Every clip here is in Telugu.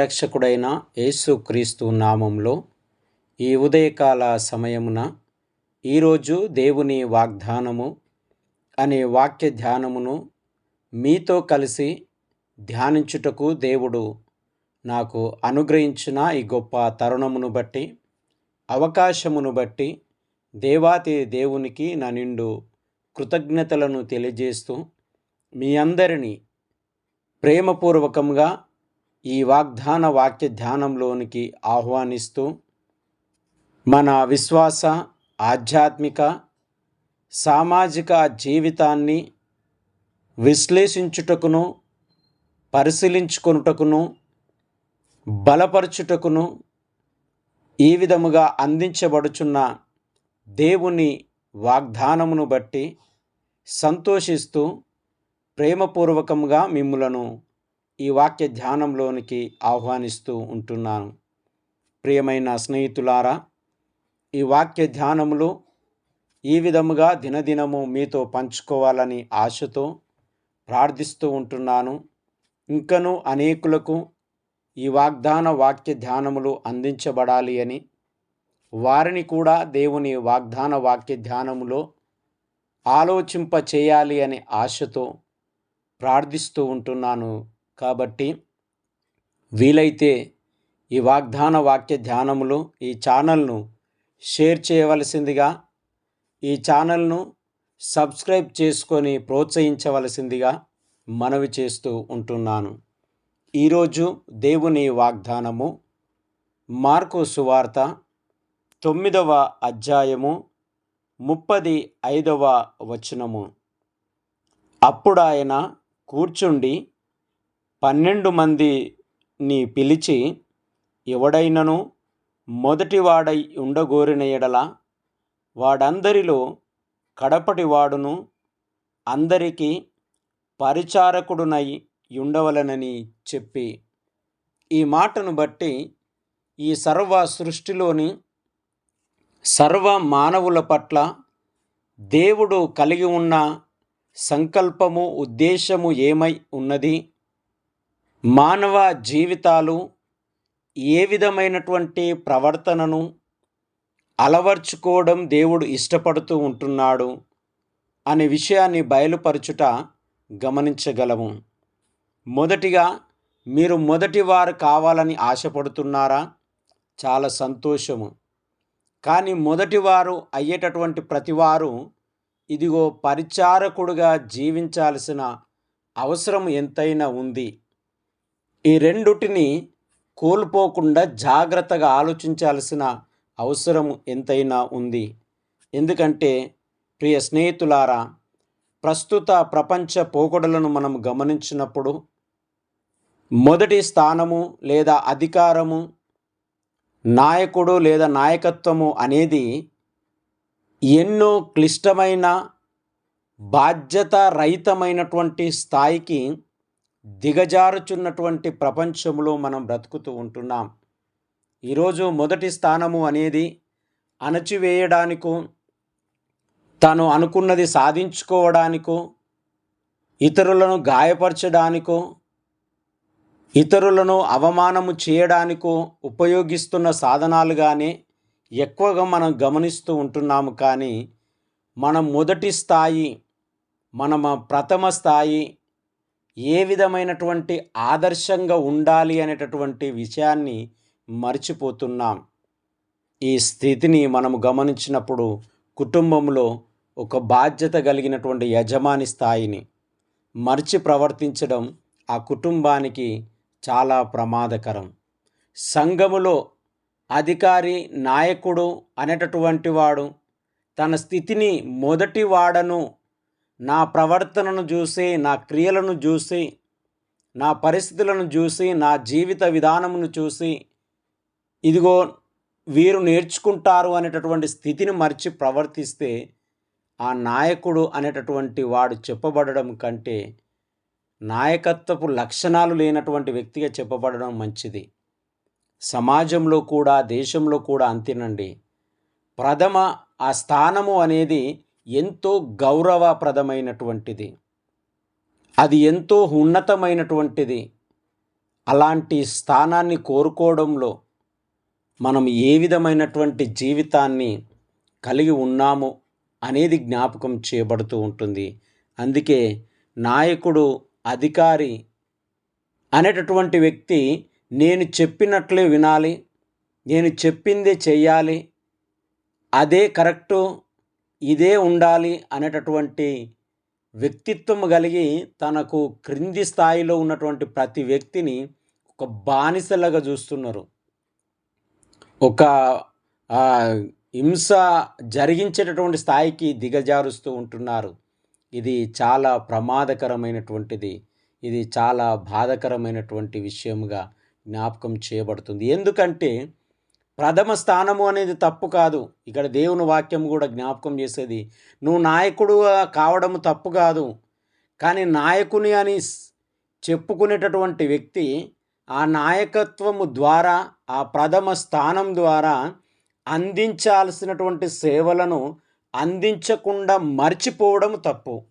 ప్రియరక్షకుడైన యేసుక్రీస్తు నామంలో ఈ ఉదయకాల సమయమున ఈరోజు దేవుని వాగ్దానము అనే వాక్య ధ్యానమును మీతో కలిసి ధ్యానించుటకు దేవుడు నాకు అనుగ్రహించిన ఈ గొప్ప తరుణమును బట్టి అవకాశమును బట్టి దేవాతి దేవునికి నా నిండు కృతజ్ఞతలను తెలియజేస్తూ మీ అందరినీ ప్రేమపూర్వకంగా ఈ వాగ్దాన వాక్య ధ్యానంలోనికి ఆహ్వానిస్తూ మన విశ్వాస ఆధ్యాత్మిక సామాజిక జీవితాన్ని విశ్లేషించుటకును పరిశీలించుకొనుటకును బలపరచుటకును ఈ విధముగా అందించబడుచున్న దేవుని వాగ్దానమును బట్టి సంతోషిస్తూ ప్రేమపూర్వకంగా మిమ్ములను ఈ వాక్య ధ్యానంలోనికి ఆహ్వానిస్తూ ఉంటున్నాను. ప్రియమైన స్నేహితులారా ఈ వాక్య ధ్యానములు ఈ విధముగా దినదినము మీతో పంచుకోవాలని ఆశతో ప్రార్థిస్తూ ఉంటున్నాను. ఇంకనూ అనేకులకు ఈ వాగ్దాన వాక్య ధ్యానములు అందించబడాలి అని వారిని కూడా దేవుని వాగ్దాన వాక్య ధ్యానములో ఆలోచింప చేయాలి అనే ఆశతో ప్రార్థిస్తూ ఉంటున్నాను. కాబట్టి వీలైతే ఈ వాగ్దాన వాక్య ధ్యానములు ఈ ఛానల్ను షేర్ చేయవలసిందిగా ఈ ఛానల్ను సబ్స్క్రైబ్ చేసుకొని ప్రోత్సహించవలసిందిగా మనవి చేస్తూ ఉంటున్నాను. ఈరోజు దేవుని వాగ్దానము మార్కు సువార్త తొమ్మిదవ అధ్యాయము ముప్పది ఐదవ వచనము. అప్పుడు ఆయన కూర్చుండి పన్నెండు మందిని పిలిచి ఎవడైనను మొదటివాడై ఉండగోరిన ఎడల వాడందరిలో కడపటి వాడును అందరికీ పరిచారకుడునై ఉండవలనని చెప్పి. ఈ మాటను బట్టి ఈ సర్వ సృష్టిలోని సర్వ మానవుల పట్ల దేవుడు కలిగి ఉన్న సంకల్పము ఉద్దేశము ఏమై ఉన్నది? మానవ జీవితాలు ఏ విధమైనటువంటి ప్రవర్తనను అలవర్చుకోవడం దేవుడు ఇష్టపడుతూ ఉంటున్నాడు అనే విషయాన్ని బయలుపరచుట గమనించగలము. మొదటిగా మీరు మొదటి వారు కావాలని ఆశపడుతున్నారా? చాలా సంతోషము. కానీ మొదటివారు అయ్యేటటువంటి ప్రతివారు ఇదిగో పరిచారకుడుగా జీవించాల్సిన అవసరం ఎంతైనా ఉంది. ఈ రెండుటిని కోల్పోకుండా జాగ్రత్తగా ఆలోచించాల్సిన అవసరం ఎంతైనా ఉంది. ఎందుకంటే ప్రియ స్నేహితులారా ప్రస్తుత ప్రపంచ పోకడలను మనం గమనించినప్పుడు మొదటి స్థానము లేదా అధికారము నాయకుడు లేదా నాయకత్వము అనేది ఎన్నో క్లిష్టమైన బాధ్యత రహితమైనటువంటి స్థాయికి దిగజారుచున్నటువంటి ప్రపంచంలో మనం బ్రతుకుతూ ఉంటున్నాం. ఈరోజు మొదటి స్థానము అనేది అణచివేయడానికో తను అనుకున్నది సాధించుకోవడానికో ఇతరులను గాయపరచడానికో ఇతరులను అవమానము చేయడానికో ఉపయోగిస్తున్న సాధనాలుగానే ఎక్కువగా మనం గమనిస్తూ ఉంటున్నాము. కానీ మనం మొదటి స్థాయి మన ప్రథమ స్థాయి ఏ విధమైనటువంటి ఆదర్శంగా ఉండాలి అనేటటువంటి విషయాన్ని మర్చిపోతున్నాం. ఈ స్థితిని మనము గమనించినప్పుడు కుటుంబంలో ఒక బాధ్యత కలిగినటువంటి యజమాని స్థాయిని మర్చి ప్రవర్తించడం ఆ కుటుంబానికి చాలా ప్రమాదకరం. సంఘములో అధికారి నాయకుడు అనేటటువంటి వాడు తన స్థితిని మొదటి వాడను నా ప్రవర్తనను చూసి నా క్రియలను చూసి నా పరిస్థితులను చూసి నా జీవిత విధానమును చూసి ఇదిగో వీరు నేర్చుకుంటారు అనేటటువంటి స్థితిని మర్చి ప్రవర్తిస్తే ఆ నాయకుడు అనేటటువంటి వాడు చెప్పబడడం కంటే నాయకత్వపు లక్షణాలు లేనటువంటి వ్యక్తిగా చెప్పబడడం మంచిది. సమాజంలో కూడా దేశంలో కూడా అంతేనండి. ప్రథమ ఆ స్థానము అనేది ఎంతో గౌరవప్రదమైనటువంటిది. అది ఎంతో ఉన్నతమైనటువంటిది. అలాంటి స్థానాన్ని కోరుకోవడంలో మనం ఏ విధమైనటువంటి జీవితాన్ని కలిగి ఉన్నాము అనేది జ్ఞాపకం చేయబడుతూ ఉంటుంది. అందుకే నాయకుడు అధికారి అనేటటువంటి వ్యక్తి నేను చెప్పినట్లే వినాలి నేను చెప్పిందే చెయ్యాలి అదే కరెక్టు ఇదే ఉండాలి అనేటటువంటి వ్యక్తిత్వం కలిగి తనకు క్రింది స్థాయిలో ఉన్నటువంటి ప్రతి వ్యక్తిని ఒక బానిసలాగా చూస్తున్నారు. ఒక హింస జరిగించేటటువంటి స్థాయికి దిగజారుస్తూ ఉంటున్నారు. ఇది చాలా ప్రమాదకరమైనటువంటిది. ఇది చాలా బాధకరమైనటువంటి విషయముగా జ్ఞాపకం చేయబడుతుంది. ఎందుకంటే ప్రథమ స్థానము అనేది తప్పు కాదు. ఇక్కడ దేవుని వాక్యం కూడా జ్ఞాపకం చేసేది నువ్వు నాయకుడు కావడం తప్పు కాదు. కానీ నాయకుని అని చెప్పుకునేటటువంటి వ్యక్తి ఆ నాయకత్వము ద్వారా ఆ ప్రథమ స్థానం ద్వారా అందించాల్సినటువంటి సేవలను అందించకుండా మర్చిపోవడం తప్పు.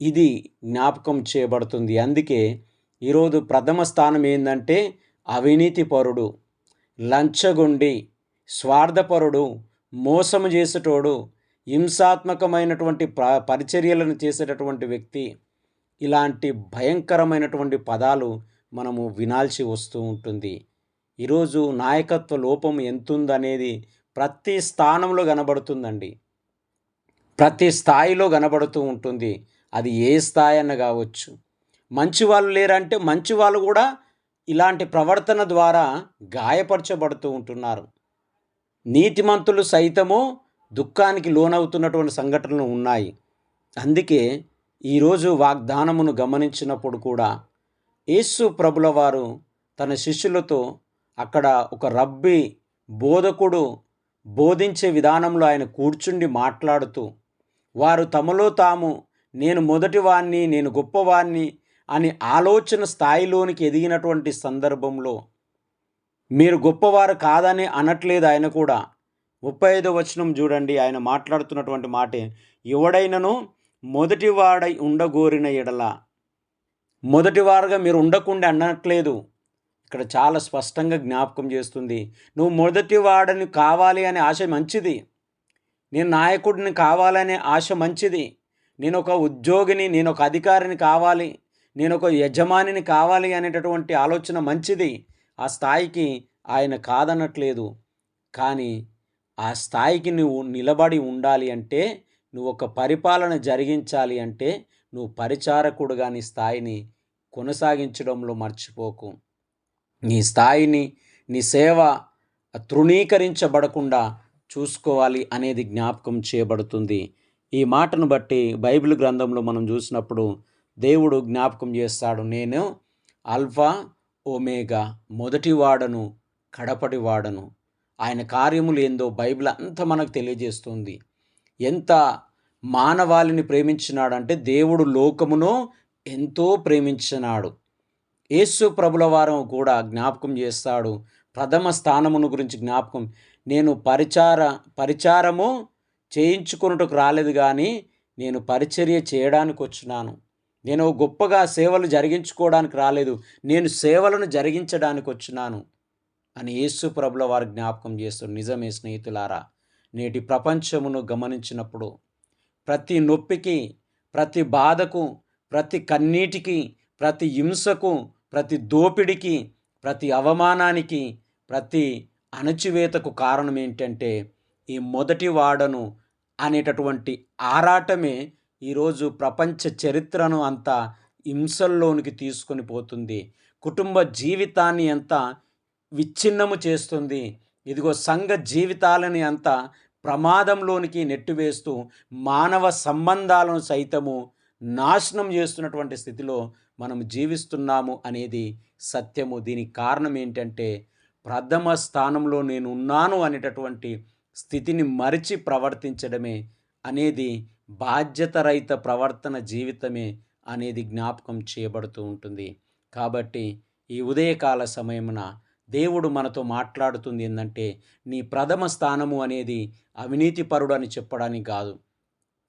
ఇది జ్ఞాపకం చేయబడుతుంది. అందుకే ఈరోజు ప్రథమ స్థానం ఏంటంటే అవినీతి పరుడు. లంచగొండి స్వార్థపరుడు మోసము చేసేటోడు హింసాత్మకమైనటువంటి ప్ర పరిచర్యలను చేసేటటువంటి వ్యక్తి ఇలాంటి భయంకరమైనటువంటి పదాలు మనము వినాల్సి వస్తూ ఉంటుంది. ఈరోజు నాయకత్వ లోపం ఎంతుందనేది ప్రతి స్థానంలో కనబడుతుందండి. ప్రతి స్థాయిలో కనబడుతూ ఉంటుంది. అది ఏ స్థాయి అన్న కావచ్చు. మంచి వాళ్ళు లేరంటే మంచి వాళ్ళు కూడా ఇలాంటి ప్రవర్తన ద్వారా గాయపరచబడుతూ ఉంటున్నారు. నీతిమంతులు సైతము దుఃఖానికి లోనవుతున్నటువంటి సంఘటనలు ఉన్నాయి. అందుకే ఈరోజు వాగ్దానమును గమనించినప్పుడు కూడా యేసు ప్రభుల వారు తన శిష్యులతో అక్కడ ఒక రబ్బి బోధకుడు బోధించే విధానంలో ఆయన కూర్చుండి మాట్లాడుతూ వారు తమలో తాము నేను మొదటివాణ్ణి నేను గొప్పవాణ్ణి అని ఆలోచన స్థాయిలోనికి ఎదిగినటువంటి సందర్భంలో మీరు గొప్పవారు కాదని అనట్లేదు ఆయన కూడా. ముప్పై ఐదో వచనం చూడండి ఆయన మాట్లాడుతున్నటువంటి మాట ఎవడైనను మొదటివాడై ఉండగోరిన ఎడల మొదటివారుగా మీరు ఉండకుండా అనట్లేదు. ఇక్కడ చాలా స్పష్టంగా జ్ఞాపకం చేస్తుంది. నువ్వు మొదటివాడని కావాలి అనే ఆశ మంచిది. నేను నాయకుడిని కావాలనే ఆశ మంచిది. నేను ఒక ఉద్యోగిని నేను ఒక అధికారిని కావాలి. నేను ఒక యజమానిని కావాలి అనేటటువంటి ఆలోచన మంచిది. ఆ స్థాయికి ఆయన కాదనట్లేదు. కానీ ఆ స్థాయికి నువ్వు నిలబడి ఉండాలి అంటే నువ్వు ఒక పరిపాలన జరిగించాలి అంటే నువ్వు పరిచారకుడుగా నీ స్థాయిని కొనసాగించడంలో మర్చిపోకు. నీ స్థాయిని నీ సేవ తృణీకరించబడకుండా చూసుకోవాలి అనేది జ్ఞాపకం చేయబడుతుంది. ఈ మాటను బట్టి బైబిల్ గ్రంథంలో మనం చూసినప్పుడు దేవుడు జ్ఞాపకం చేస్తాడు నేను అల్ఫా ఒమేగా మొదటివాడను కడపటివాడను ఆయన కార్యములు ఏందో బైబిల్ అంతా మనకు తెలియజేస్తుంది. ఎంత మానవాళిని ప్రేమించినాడంటే దేవుడు లోకమును ఎంతో ప్రేమించినాడు. యేసు ప్రభుల వారం కూడా జ్ఞాపకం చేస్తాడు. ప్రథమ స్థానమును గురించి జ్ఞాపకం. నేను పరిచార పరిచారము చేయించుకున్నట్టుకు రాలేదు కానీ నేను పరిచర్య చేయడానికి వచ్చినాను నేను గొప్పగా సేవలు జరిగించుకోవడానికి రాలేదు. నేను సేవలను జరిగించడానికి వచ్చినాను అని యేసు ప్రభుల వారు జ్ఞాపకం చేస్తారు. నిజమే స్నేహితులారా నేటి ప్రపంచమును గమనించినప్పుడు ప్రతి నొప్పికి ప్రతి బాధకు ప్రతి కన్నీటికి ప్రతి హింసకు ప్రతి దోపిడికి ప్రతి అవమానానికి ప్రతి అణచివేతకు కారణం ఏంటంటే ఈ మొదటి వాడను అనేటటువంటి ఆరాటమే ఈరోజు ప్రపంచ చరిత్రను అంతా హింసల్లోనికి తీసుకొని పోతుంది. కుటుంబ జీవితాన్ని అంతా విచ్ఛిన్నము చేస్తుంది. ఇదిగో సంఘ జీవితాలని అంతా ప్రమాదంలోనికి నెట్టివేస్తూ మానవ సంబంధాలను సైతము నాశనం చేస్తున్నటువంటి స్థితిలో మనం జీవిస్తున్నాము అనేది సత్యము. దీనికి కారణం ఏంటంటే ప్రథమ స్థానంలో నేను ఉన్నాను అనేటటువంటి స్థితిని మరిచి ప్రవర్తించడమే అనేది బాధ్యతరహిత ప్రవర్తన జీవితమే అనేది జ్ఞాపకం చేయబడుతూ ఉంటుంది. కాబట్టి ఈ ఉదయకాల సమయమున దేవుడు మనతో మాట్లాడుతుంది ఏంటంటే నీ ప్రథమ స్థానము అనేది అవినీతిపరుడు అని చెప్పడానికి కాదు.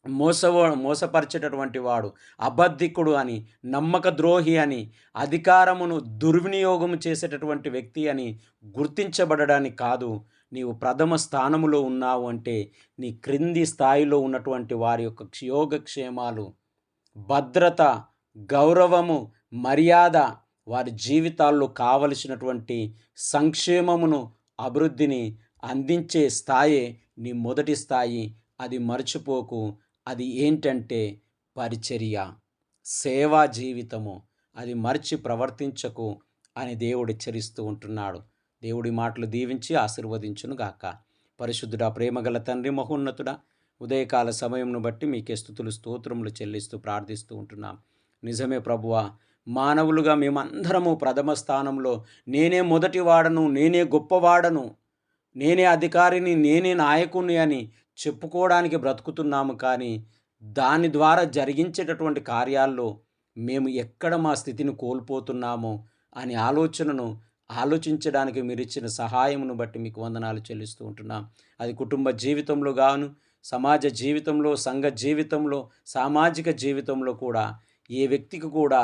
మోసవో మోసపరిచేటటువంటి వాడు అబద్ధికుడు అని నమ్మక ద్రోహి అని అధికారమును దుర్వినియోగం చేసేటటువంటి వ్యక్తి అని గుర్తించబడడానికి కాదు. నీవు ప్రథమ స్థానములో ఉన్నావు అంటే నీ క్రింది స్థాయిలో ఉన్నటువంటి వారి యొక్క యోగక్షేమాలు భద్రత గౌరవము మర్యాద వారి జీవితాల్లో కావలసినటువంటి సంక్షేమమును అభివృద్ధిని అందించే స్థాయే నీ మొదటి స్థాయి. అది మర్చిపోకు. అది ఏంటంటే పరిచర్య సేవా జీవితము. అది మర్చి ప్రవర్తించకు అని దేవుడు హెచ్చరిస్తూ ఉంటున్నాడు. దేవుడి మాటలు దీవించి ఆశీర్వదించునుగాక పరిశుద్ధుడా ప్రేమగల తండ్రి మహోన్నతుడా ఉదయకాల సమయంను బట్టి మీకే స్థుతులు స్తోత్రములు చెల్లిస్తూ ప్రార్థిస్తూ ఉంటున్నాం. నిజమే ప్రభువా మానవులుగా మేమందరము ప్రథమ స్థానంలో నేనే మొదటి వాడను నేనే గొప్పవాడను నేనే అధికారిని నేనే నాయకుని అని చెప్పుకోవడానికి బ్రతుకుతున్నాము కానీ దాని ద్వారా జరిగించేటటువంటి కార్యాల్లో మేము ఎక్కడ మా స్థితిని కోల్పోతున్నామో అనే ఆలోచనను ఆలోచించడానికి మీరు ఇచ్చిన సహాయమును బట్టి మీకు వందనాలు చెల్లిస్తూ ఉంటున్నాం. అది కుటుంబ జీవితంలో గాను సమాజ జీవితంలో సంఘ జీవితంలో సామాజిక జీవితంలో కూడా ఏ వ్యక్తికి కూడా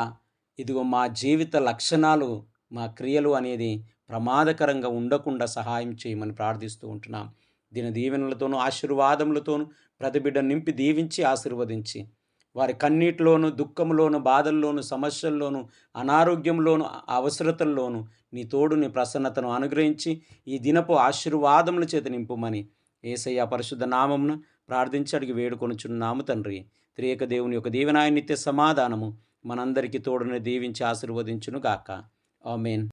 ఇదిగో మా జీవిత లక్షణాలు మా క్రియలు అనేది ప్రమాదకరంగా ఉండకుండా సహాయం చేయమని ప్రార్థిస్తూ ఉంటున్నాం. దీని దీవెనలతోనూ ఆశీర్వాదములతోనూ ప్రతి బిడ్డ నింపి దీవించి ఆశీర్వదించి వారి కన్నీటిలోను దుఃఖంలోను బాధల్లోను సమస్యల్లోను అనారోగ్యంలోను అవసరతల్లోను నీ తోడు నీ ప్రసన్నతను అనుగ్రహించి ఈ దినపు ఆశీర్వాదముల చేత నింపుమని ఏసయ్య పరిశుద్ధ నామమును ప్రార్థించి అడిగి వేడుకొనుచున్నాము తండ్రి. త్రియక దేవుని యొక్క దీవెనాయ నిత్య సమాధానము మనందరికీ తోడుని దీవించి ఆశీర్వదించును గాక ఆమెన్.